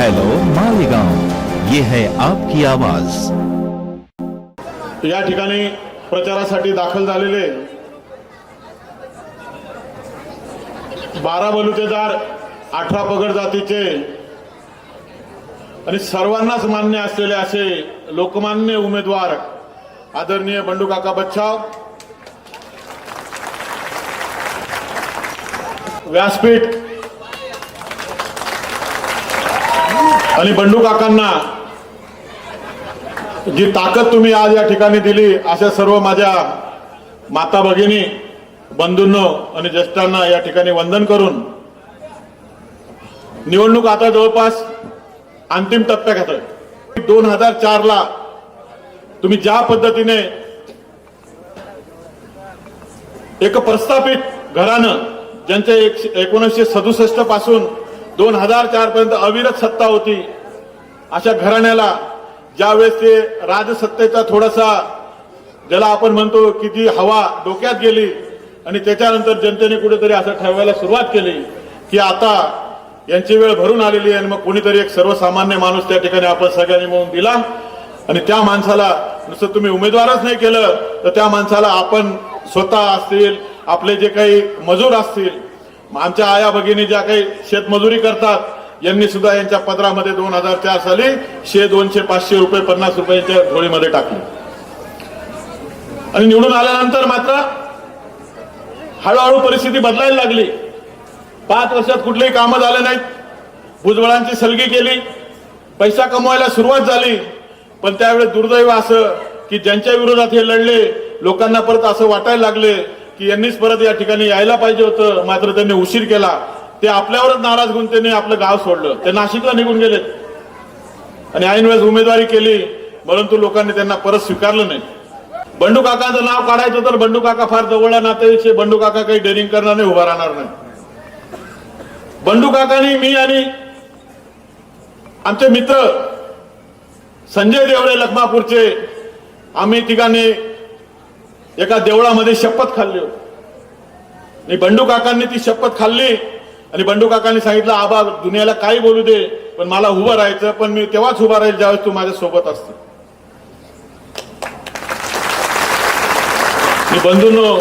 Hello Malegaon. ये है आपकी आवाज। या ठिकाणी प्रचारासाठी दाखल झालेले बारा बलुतेदार अठरा पगड जातीचे आणि सर्वांनाच मान्य असलेले असे लोकमान्य उमेदवार आदरणीय बंडू काका बच्छाव. व्यासपीठ आणि बंडू काकांना जी ताकद तुम्ही आज या ठिकाणी दिली अशा सर्व माझ्या माता भगिनी बंधूंनो आणि ज्येष्ठांना या ठिकाणी वंदन करून निवडणूक आता जवळपास अंतिम टप्प्यात आहे दोन हजार चार ला तुम्ही ज्या पद्धतीने एक प्रस्थापित घरानं ज्यांच्या एकोणीसशे सदुसष्टपासून दोन हजार चार पर्यंत अविरत सत्ता होती. अशा घराण्याला ज्यावेळेस ते राजसत्तेचा थोडासा ज्याला आपण म्हणतो की ती हवा डोक्यात गेली आणि त्याच्यानंतर जनतेने कुठेतरी असं ठरवायला सुरुवात केली की आता यांची वेळ भरून आलेली आहे आणि मग कोणीतरी एक सर्वसामान्य माणूस त्या ठिकाणी आपण सगळ्यांनी मिळून दिला. आणि त्या माणसाला नुसतं तुम्ही उमेदवारच नाही केलं तर त्या माणसाला आपण स्वतः असतील आपले जे काही मजूर असतील आमच्या आया भगिनी ज्या काही शेतमजुरी करतात यांनी सुद्धा यांच्या पदरामध्ये दोन हजार चार साली शे दोनशे पाचशे रुपये पन्नास रुपयांच्या झोळीमध्ये टाकले. आणि निवडून आल्यानंतर मात्र हळूहळू परिस्थिती बदलायला लागली. पाच वर्षात कुठलेही कामं झाले नाहीत. भुजबळांची सलगी केली. पैसा कमवायला सुरुवात झाली. पण त्यावेळेस दुर्दैव असं की ज्यांच्या विरोधात हे लढले लोकांना परत असं वाटायला लागले. की यांनीच परत या ठिकाणी यायला पाहिजे होतं मात्र त्यांनी उशीर केला. ते आपल्यावरच नाराज होऊन त्यांनी आपलं गाव सोडलं. ते नाशिकला निघून गेलेत. आणि ऐन वेळेस उमेदवारी केली परंतु लोकांनी त्यांना परत स्वीकारलं नाही. बंडू काकांचं नाव काढायचं तर बंडू काका फार जवळला नाते बंडू काका काही डेअरिंग करणार नाही उभा राहणार नाही. बंडू काकानी मी आणि आमचे मित्र संजय देवळे लखमापूरचे आम्ही तिघांनी एका देवळामध्ये शपथ खाल्ली होती. आणि बंडू काकांनी ती शपथ खाल्ली. आणि बंडू काकांनी सांगितलं आबा दुनियाला काही बोलू दे पण मला उभं राहायचं पण मी तेव्हाच उभा राहील ज्यावेळेस तू माझ्या सोबत असते मी बंधूंनो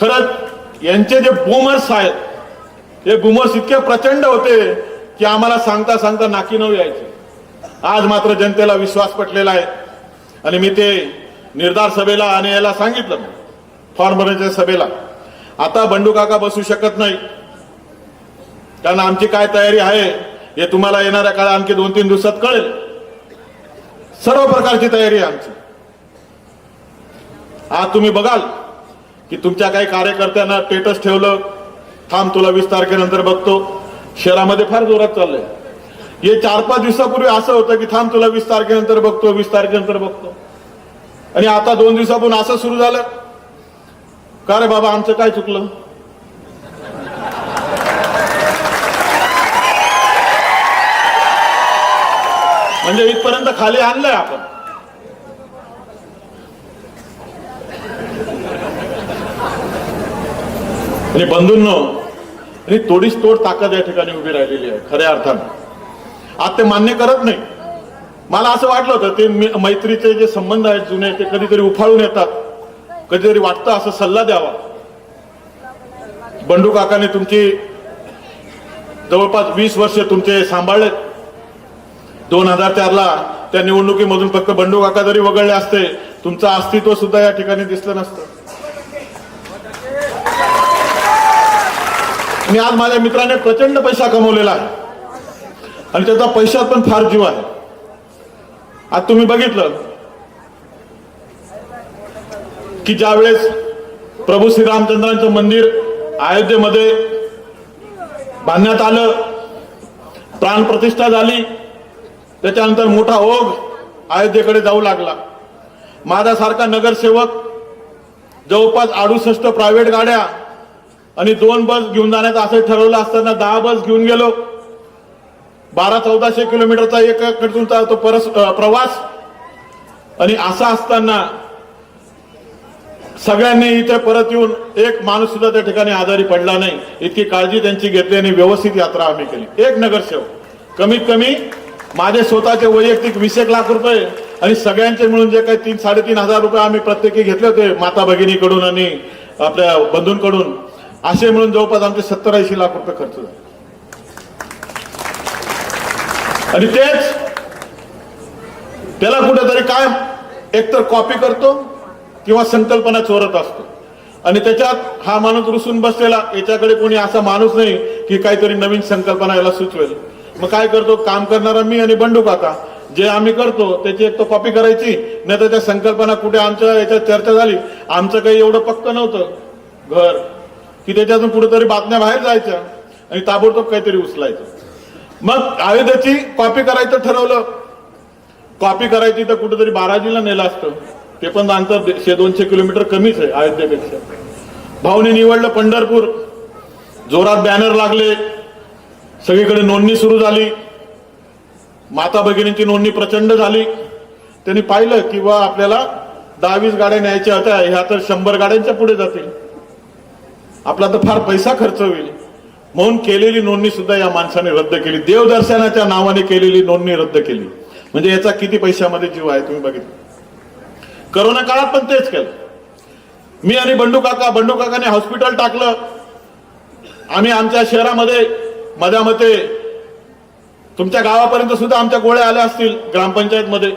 खरंच यांचे जे बुमर्स आहेत हे बुमर्स इतके प्रचंड होते की आम्हाला सांगता सांगता नाकी नऊ यायचे. आज मात्र जनतेला विश्वास पटलेला आहे. आणि मी ते निर्धार सभेला आणि याला सांगितलं. फॉर्म भरण्याच्या सभेला. आता बंडू काका बसू शकत नाही. कारण आमची काय तयारी आहे हे तुम्हाला येणाऱ्या काळात आणखी दोन तीन दिवसात कळेल. सर्व प्रकारची तयारी आहे आमची. आज तुम्ही बघाल की तुमच्या काही कार्यकर्त्यांना स्टेटस ठेवलं. थांब तुला वीस तारखेनंतर बघतो. शहरामध्ये फार जोरात चाललंय. हे चार पाच दिवसापूर्वी असं होतं की थांब तुला वीस तारखेनंतर बघतो वीस तारखेनंतर बघतो. आणि आता दोन दिवसापूर्वी असं सुरू झालं. का रे बाबा आमचं काय चुकलं? म्हणजे इथपर्यंत खाली आणलंय आपण. आणि बंधूंनो आणि तोडीस तोड ताकद या ठिकाणी उभी राहिलेली आहे खऱ्या अर्थानं. आज ते मान्य करत नाही. मला असं वाटलं होतं ते मी- मैत्रीचे जे संबंध आहेत जुने ते कधीतरी उफाळून येतात. कधीतरी वाटतं असं सल्ला द्यावा. बंडू काकाने तुमची जवळपास वीस वर्ष तुमचे सांभाळलेत दोन हजार चारला त्या निवडणुकीमधून फक्त बंडू काका जरी वगळले असते तुमचं अस्तित्व सुद्धा या ठिकाणी दिसलं नसतं. मी आज माझ्या मित्राने प्रचंड पैसा कमवलेला आहे. आणि त्याचा पैशात पण फार जीव आहे. आज तुम्ही बघितलं की ज्यावेळेस प्रभू श्रीरामचंद्रांचं मंदिर अयोध्येमध्ये बांधण्यात आलं प्राणप्रतिष्ठा झाली त्याच्यानंतर मोठा ओघ अयोध्येकडे जाऊ लागला. माझ्यासारखा नगरसेवक जवळपास अडुसष्ट प्रायव्हेट गाड्या आणि दोन बस घेऊन जाण्याचं असं ठरवलं असताना दहा बस घेऊन गेलो. बारा चौदाशे किलोमीटरचा एकाकडूनचा तो परस प्रवास. आणि असा असताना सगळ्यांनी इथे परत येऊन एक माणूस सुद्धा त्या ठिकाणी आजारी पडला नाही. इतकी काळजी त्यांची घेतली आणि व्यवस्थित यात्रा आम्ही केली. एक नगरसेवक. कमीत कमी माझे स्वतःचे वैयक्तिक वीस एक लाख रुपये आणि सगळ्यांचे मिळून जे काही तीन साडेतीन हजार रुपये आम्ही प्रत्येकी घेतले होते माता भगिनीकडून आणि आपल्या बंधूंकडून. असे मिळून जवळपास आमचे सत्तर ऐंशी लाख रुपये खर्च झाले. आणि तेच त्याला कुठेतरी काय एकतर कॉपी करतो किंवा संकल्पना चोरत असतो. आणि त्याच्यात हा माणूस रुसून बसलेला याच्याकडे कोणी असा माणूस नाही की काहीतरी नवीन संकल्पना याला सुचवेल. मग काय करतो? काम करणारा मी आणि बंडू काका जे आम्ही करतो त्याची एक तर कॉपी करायची नाही तर त्या संकल्पना कुठे आमच्या याच्यात चर्चा झाली. आमचं काही एवढं पक्क नव्हतं. घर. की त्याच्यातून कुठेतरी बातम्या बाहेर जायच्या आणि ताबडतोब काहीतरी उचलायचं. मग आयुधाची कॉपी करायचं ठरवलं. कॉपी करायची तर कुठेतरी बाराजीला नेलं असतं. ते पण अंतर शे दोनशे किलोमीटर कमीच आहे अयोध्येपेक्षा. भाऊने निवडलं पंढरपूर. जोरात बॅनर लागले. सगळीकडे नोंदणी सुरू झाली. माता भगिनींची नोंदणी प्रचंड झाली. त्यांनी पाहिलं की बा आपल्याला दहावीस गाड्या न्यायच्या होत्या. ह्या तर शंभर गाड्यांच्या पुढे जातील. आपला तर फार पैसा खर्च होईल. म्हणून केलेली नोंदणी सुद्धा या माणसाने रद्द केली. देवदर्शनाच्या नावाने केलेली नोंदणी रद्द केली. म्हणजे याचा किती पैशामध्ये जीव आहे तुम्ही बघितलं. करोना काळात पण तेच केलं. मी आणि बंडू काका बंडू काकाने हॉस्पिटल टाकलं. आम्ही आमच्या शहरामध्ये माझ्या मते तुमच्या गावापर्यंत सुद्धा आमच्या गोळ्या आल्या असतील ग्रामपंचायत मध्ये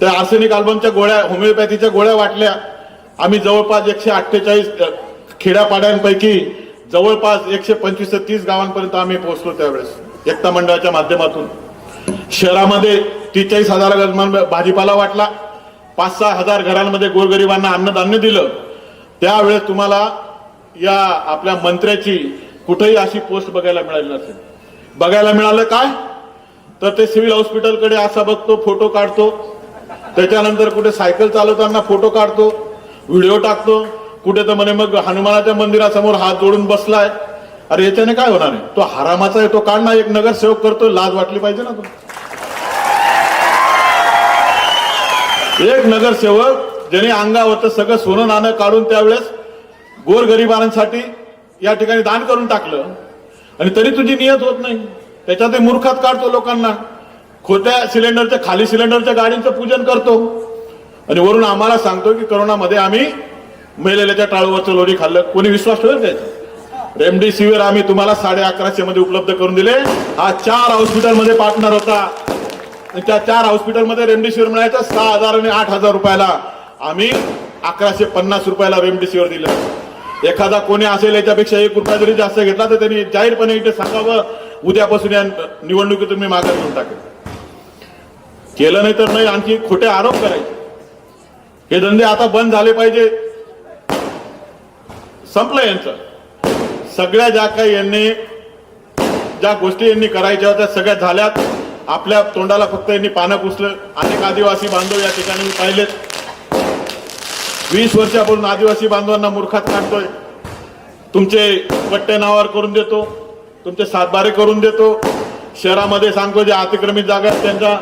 त्या आर्सेनिक अल्बमच्या गोळ्या होमिओपॅथीच्या गोळ्या वाटल्या. आम्ही जवळपास एकशे अठ्ठेचाळीस खेड्यापाड्यांपैकी जवळपास एकशे पंचवीस ते तीस गावांपर्यंत आम्ही पोहोचलो त्यावेळेस. एकता मंडळाच्या माध्यमातून. शहरामध्ये त्रेचाळीस हजार भाजीपाला वाटला. पाच सहा हजार घरांमध्ये गोरगरिबांना अन्नधान्य दिलं. त्यावेळेस तुम्हाला या आपल्या मंत्र्याची कुठेही अशी पोस्ट बघायला मिळाली नसेल. बघायला मिळालं काय? तर ते सिव्हिल हॉस्पिटलकडे असा बघतो फोटो काढतो. त्याच्यानंतर कुठे सायकल चालवताना फोटो काढतो व्हिडिओ टाकतो. कुठे तर म्हणे मग हनुमानाच्या मंदिरासमोर हात जोडून बसलाय. अरे याच्याने काय होणार आहे? तो हरामाचा आहे तो काढणार एक नगरसेवक करतो लाज वाटली पाहिजे ना तो एक नगरसेवक ज्याने अंगावर सगळं सोनं नाणं काढून त्यावेळेस गोरगरिबांसाठी या ठिकाणी दान करून टाकलं. आणि तरी तुझी नियत होत नाही. त्याच्यात ते मूर्खात काढतो लोकांना. खोट्या सिलेंडरच्या खाली सिलेंडरच्या गाडींचं पूजन करतो. आणि वरून आम्हाला सांगतो की करोनामध्ये आम्ही मेलेल्याच्या टाळूवरचं लोणी खाल्लं. कोणी विश्वास ठेवेल त्याचा? रेमडेसिवीर आम्ही तुम्हाला साडे अकराशे मध्ये उपलब्ध करून दिले. हा चार हॉस्पिटलमध्ये पार्टनर होता. त्या चार हॉस्पिटलमध्ये रेमडेसिवीर मिळायचं सहा हजार आणि आठ हजार रुपयाला. आम्ही अकराशे पन्नास रुपयाला रेमडेसिवीर दिलं. एखादा कोणी असेल याच्यापेक्षा एक रुपया जरी जास्त घेतला तर त्यांनी जाहीरपणे इथे सांगावं उद्यापासून या निवडणुकीतून मी माघार घेऊन टाकेल केलं नाही तर नाही आणखी खोटे आरोप करायचे. हे धंदे आता बंद झाले पाहिजे. संपलं यांचं. सगळ्या ज्या काही यांनी ज्या गोष्टी यांनी करायच्या होत्या सगळ्या झाल्यात. आपल्या तोंडाला फक्त यांनी पानं पुसलं. अनेक आदिवासी बांधव या ठिकाणी मी पाहिलेत. वीस वर्षापासून आदिवासी बांधवांना मूर्खात काढतोय. तुमचे पट्टे नावावर करून देतो. तुमचे सातबारे करून देतो. शहरामध्ये सांगतो जे अतिक्रमित जागा आहेत त्यांच्या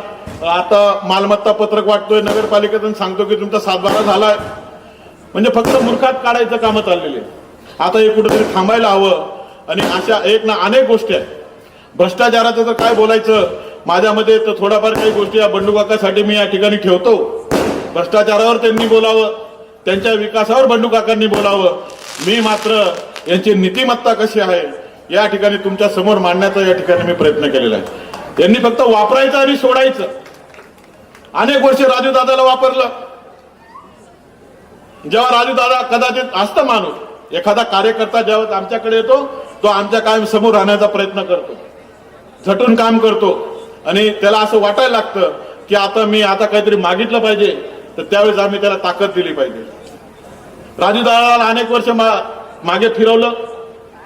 आता मालमत्ता पत्रक वाटतोय नगरपालिकेतून. सांगतो की तुमचा सातबारा झालाय. म्हणजे फक्त मूर्खात काढायचं कामं चाललेली. आता हे कुठेतरी थांबायला हवं. आणि अशा एक ना अनेक गोष्टी आहेत. भ्रष्टाचाराचं तर काय बोलायचं? माझ्यामध्ये तर थोड्याफार काही गोष्टी या बंडूकाकासाठी मी या ठिकाणी ठेवतो. भ्रष्टाचारावर त्यांनी बोलावं. त्यांच्या विकासावर बंडूकाकांनी बोलावं. मी मात्र यांची नीतिमत्ता कशी आहे या ठिकाणी तुमच्यासमोर मांडण्याचा या ठिकाणी मी प्रयत्न केलेला आहे. यांनी फक्त वापरायचं आणि सोडायचं. अनेक वर्षे राजू दादाला वापरलं. जेव्हा राजू दादा कदाचित असतं माणूस एखादा कार्यकर्ता जेव्हा आमच्याकडे येतो तो आमच्या कायम समोर राहण्याचा प्रयत्न करतो. झटून काम करतो. आणि त्याला असं वाटायला लागतं की आता मी आता काहीतरी मागितलं पाहिजे तर त्यावेळेस आम्ही त्याला ताकद दिली पाहिजे. राजू दादाला अनेक वर्ष मा- मागे फिरवलं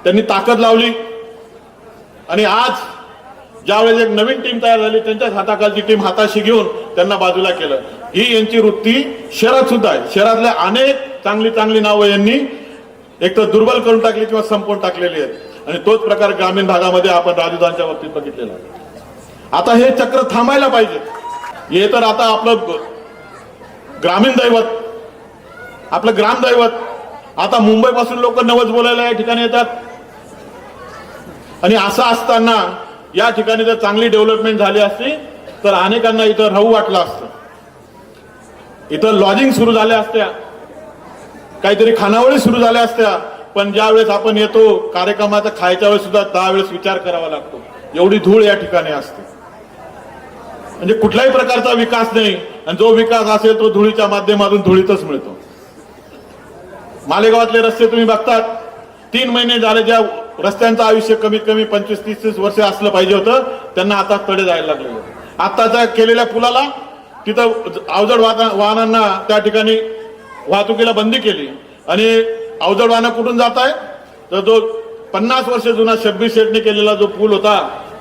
त्यांनी ताकद लावली. आणि आज ज्यावेळेस एक नवीन टीम तयार झाली त्यांच्याच हाताखालची टीम हाताशी घेऊन त्यांना बाजूला केलं. ही यांची वृत्ती शहरात सुद्धा आहे. शहरातल्या अनेक चांगली चांगली नावं यांनी एक तर दुर्बल करून टाकली किंवा संपवून टाकलेली आहेत. आणि तोच प्रकार ग्रामीण भागामध्ये आपण राजूदांच्या बाबतीत बघितलेला आता हे चक्र थांबायला पाहिजे. हे तर आता आपलं ग्रामीण दैवत आपलं ग्रामदैवत आता मुंबईपासून लोक नवज बोलायला या ठिकाणी येतात. आणि असं असताना या ठिकाणी जर चांगली डेव्हलपमेंट झाली असती तर अनेकांना इथं राहू वाटलं असतं. इथं लॉजिंग सुरू झाल्या असत्या. काहीतरी खानावळी सुरू झाल्या असत्या. पण ज्या वेळेस आपण येतो कार्यक्रमाचा खायच्या वेळेस सुद्धा दहा वेळेस विचार करावा लागतो. एवढी धूळ या ठिकाणी असते. म्हणजे कुठल्याही प्रकारचा विकास नाही. आणि जो विकास असेल तो धुळीच्या माध्यमातून धुळीतच मिळतो. मालेगावातले रस्ते तुम्ही बघतात. तीन महिने झाले ज्या रस्त्यांचं आयुष्य कमीत कमी पंचवीस तीस तीस वर्ष असलं पाहिजे होतं त्यांना आता तडे जायला लागलेलं आत्ताच्या केलेल्या पुलाला तिथं अवजड वाहना- वाहनांना त्या ठिकाणी वाहतुकीला बंदी केली. आणि अवजड वाहनं कुठून जात आहे तर जो पन्नास वर्ष जुना शब्बीर शेटने केलेला जो पूल होता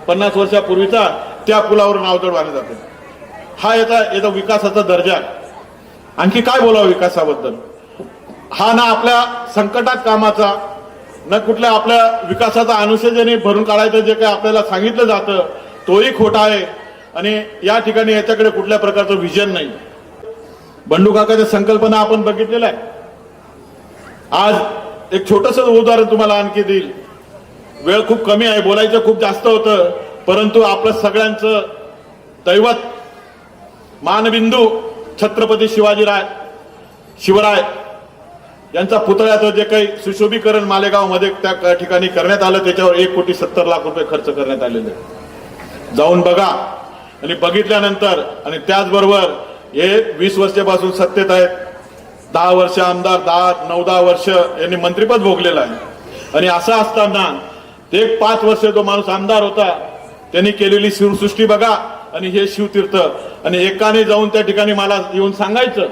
पन्नास वर्षापूर्वीचा त्या पुलावरून अवजड वाहने जाते हा याचा याचा विकासाचा दर्जा आहे. आणखी काय बोलावं विकासाबद्दल? हा ना आपल्या संकटात कामाचा न कुठल्या आपल्या विकासाचा अनुषंगाने भरून काढायचं जे काही आपल्याला सांगितलं जातं तोही खोटा आहे. आणि या ठिकाणी याच्याकडे कुठल्या प्रकारचं विजन नाही. बंडू काकाच्या संकल्पना आपण बघितलेल्या आहे आज एक छोटस उदाहरण तुम्हाला आणखी देईल. वेळ खूप कमी आहे बोलायचं खूप जास्त होतं परंतु आपलं सगळ्यांचं दैवत मानबिंदू छत्रपती शिवाजीराय शिवराय यांचा पुतळ्याचं जे काही सुशोभीकरण मालेगावमध्ये त्या ठिकाणी करण्यात आलं त्याच्यावर एक कोटी सत्तर लाख रुपये खर्च करण्यात आलेले आहे. जाऊन बघा आणि बघितल्यानंतर आणि त्याचबरोबर हे वीस वर्षापासून सत्तेत आहेत. दहा वर्ष आमदार दहा नऊ दहा वर्ष यांनी मंत्रिपद भोगलेलं आहे. आणि असं असताना एक पाच वर्ष जो माणूस आमदार होता त्यांनी केलेली शिवसृष्टी बघा आणि हे शिवतीर्थ. आणि एकाने जाऊन त्या ठिकाणी मला येऊन सांगायचं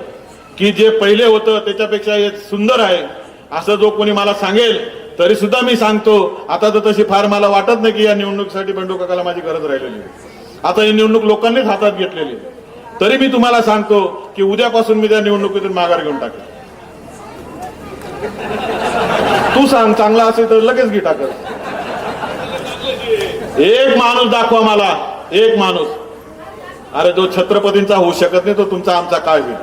की जे पहिले होतं त्याच्यापेक्षा हे सुंदर आहे. असं जो कोणी मला सांगेल तरी सुद्धा मी सांगतो. आता तर तशी फार मला वाटत नाही की या निवडणुकीसाठी बंडू काकाला माझी गरज राहिलेली आहे. आता ही निवडणूक लोकांनीच हातात घेतलेली तरी मी तुम्हाला सांगतो की उद्यापासून मी त्या निवडणुकीतून माघार घेऊन टाकेल. तू सांग चांगला असेल तर लगेच घे टाकत एक माणूस दाखवा मला एक माणूस. अरे जो छत्रपतींचा होऊ शकत नाही तो तुमचा आमचा काय होईल?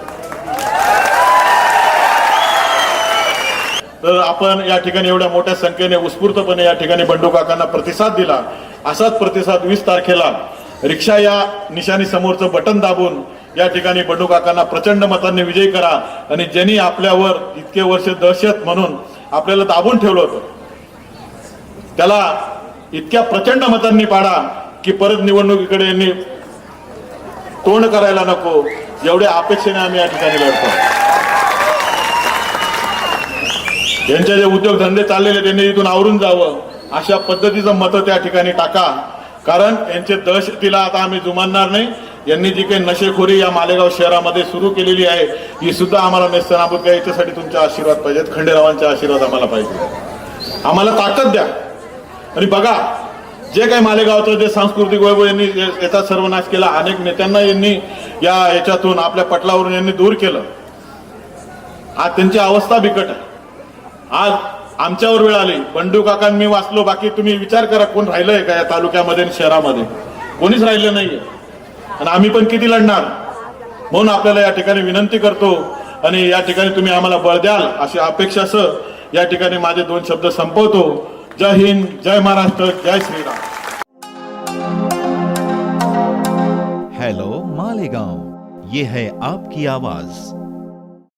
तर आपण या ठिकाणी एवढ्या मोठ्या संख्येने उत्स्फूर्तपणे या ठिकाणी बंडू काकांना प्रतिसाद दिला. असाच प्रतिसाद वीस तारखेला रिक्षा या निशाणी समोरचं बटन दाबून या ठिकाणी बंडू काकांना प्रचंड मतांनी विजयी करा. आणि ज्यांनी आपल्यावर इतके वर्ष दहशत म्हणून आपल्याला दाबून ठेवलं होतं त्याला इतक्या प्रचंड मतांनी पाडा की परत निवडणुकीकडे यांनी तोंड करायला नको. एवढ्या अपेक्षेने आम्ही या ठिकाणी लढतो. यांचे जे उद्योगधंदे चाललेले त्यांनी इथून आवरून जावं. अशा पद्धतीचं मतं त्या ठिकाणी टाका. कारण यांचे दहशतीला आता आम्ही जुमानणार नाही. यांनी जी काही नशेखोरी या मालेगाव शहरामध्ये सुरू केलेली आहे ही सुद्धा आम्हाला नेस्तनाबूत काय याच्यासाठी तुमचे आशीर्वाद पाहिजेत. खंडेरावांचे आशीर्वाद आम्हाला पाहिजे आम्हाला ताकद द्या. आणि बघा जे काही मालेगावचं जे सांस्कृतिक वैभव यांनी याचा सर्वनाश केला अनेक नेत्यांना यांनी या याच्यातून आपल्या पटलावरून यांनी दूर केलं. आज त्यांची अवस्था बिकट आहे. आज आमच्यावर वेळ आली. बंडू काका मी वाचलो बाकी तुम्ही विचार करा कोण राहिलंय का या तालुक्यामध्ये आणि शहरामध्ये. कोणीच राहिलं नाहीये. आणि आम्ही पण किती लढणार? म्हणून आपल्याला या ठिकाणी विनंती करतो आणि या ठिकाणी तुम्ही आम्हाला बळ द्याल अशी अपेक्षा असं या ठिकाणी माझे दोन शब्द संपवतो. जय हिंद जय महाराष्ट्र जय श्रीराम. हेलो मालेगांव ये है आपकी आवाज.